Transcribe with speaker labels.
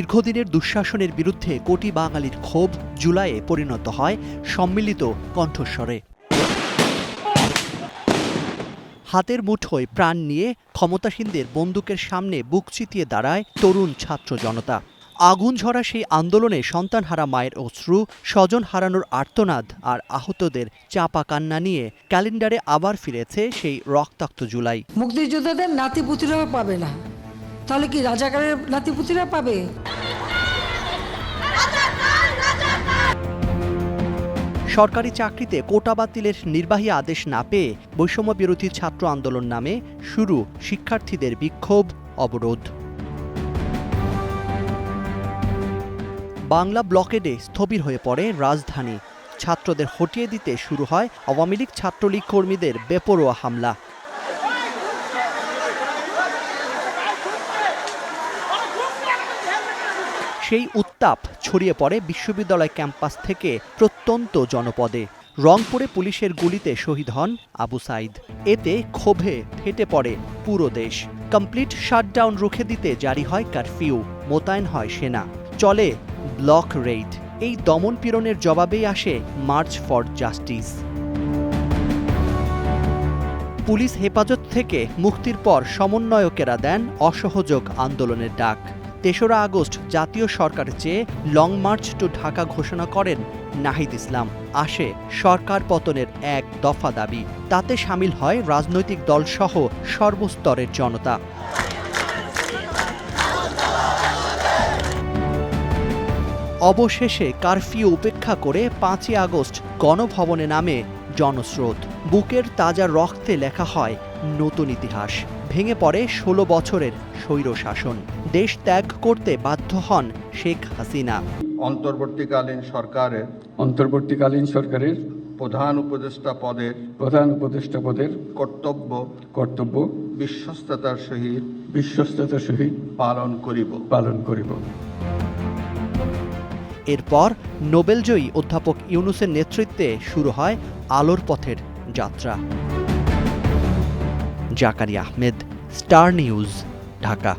Speaker 1: দীর্ঘদিনের দুঃশাসনের বিরুদ্ধে কোটি বাঙালির ক্ষোভ জুলাইয়ে পরিণত হয় সম্মিলিত কণ্ঠস্বরে। হাতের মুঠোয় প্রাণ নিয়ে ক্ষমতাসীনদের বন্দুকের সামনে বুক চিতিয়ে দাঁড়ায় তরুণ ছাত্র জনতা। আগুন ঝরা সেই আন্দোলনে সন্তান হারা মায়ের অশ্রু, স্বজন হারানোর আর্তনাদ আর আহতদের চাপা কান্না নিয়ে ক্যালেন্ডারে আবার ফিরেছে সেই রক্তাক্ত জুলাই।
Speaker 2: মুক্তিযোদ্ধাদের নাতিপুতিরাও পাবে না। তাহলে কি রাজাকারের নাতিপুতিরা পাবে?
Speaker 1: সরকারি চাকরিতে কোটা বাতিলের নির্বাহী আদেশ না পেয়ে বৈষম্য বিরোধী ছাত্র আন্দোলন নামে শুরু শিক্ষার্থীদের বিক্ষোভ, অবরোধ। বাংলা ব্লকেডে স্থবির হয়ে পড়ে রাজধানী। ছাত্রদের হটিয়ে দিতে শুরু হয় আওয়ামী লীগ ছাত্রলীগ কর্মীদের বেপরোয়া হামলা। সেই উত্তাপ ছড়িয়ে পড়ে বিশ্ববিদ্যালয় ক্যাম্পাস থেকে প্রত্যন্ত জনপদে। রংপুরে পুলিশের গুলিতে শহীদ হন আবু সাইদ। এতে ক্ষোভে ফেটে পড়ে পুরো দেশ। কমপ্লিট শাটডাউন রুখে দিতে জারি হয় কারফিউ, মোতায়েন হয় সেনা। চলে ব্লক রেইড। এই দমন পীড়নের জবাবেই আসে মার্চ ফর জাস্টিস। পুলিশ হেফাজত থেকে মুক্তির পর সমন্বয়কেরা দেন অসহযোগ আন্দোলনের ডাক। তেসরা আগস্ট জাতীয় সরকার চেয়ে লং মার্চ টু ঢাকা ঘোষণা করেন নাহিদ ইসলাম। আসে সরকার পতনের এক দফা দাবি। তাতে সামিল হয় রাজনৈতিক দলসহ সর্বস্তরের জনতা। অবশেষে কারফিউ উপেক্ষা করে পাঁচই আগস্ট গণভবনে নামে জনস্রোত। বুকের তাজা রক্তে লেখা হয় নতুন ইতিহাস। ভেঙে পড়ে ষোলো বছরের স্বৈর শাসন দেশ ত্যাগ করতে বাধ্য হন শেখ হাসিনা।
Speaker 3: অন্তর্বর্তীকালীন সরকারের
Speaker 4: অন্তর্বর্তীকালীন সরকারের
Speaker 3: প্রধান উপদেষ্টা পদের
Speaker 4: প্রধান উপদেষ্টা পদের
Speaker 3: কর্তব্য
Speaker 4: কর্তব্য
Speaker 3: বিশ্বস্ততার সহিত
Speaker 4: বিশ্বস্ততার সহিত
Speaker 3: পালন করিব।
Speaker 4: পালন করিব।
Speaker 1: এরপর নোবেলজয়ী অধ্যাপক ইউনুসের নেতৃত্বে শুরু হয় আলোর পথের যাত্রা। Zakari Ahmed star news Dhaka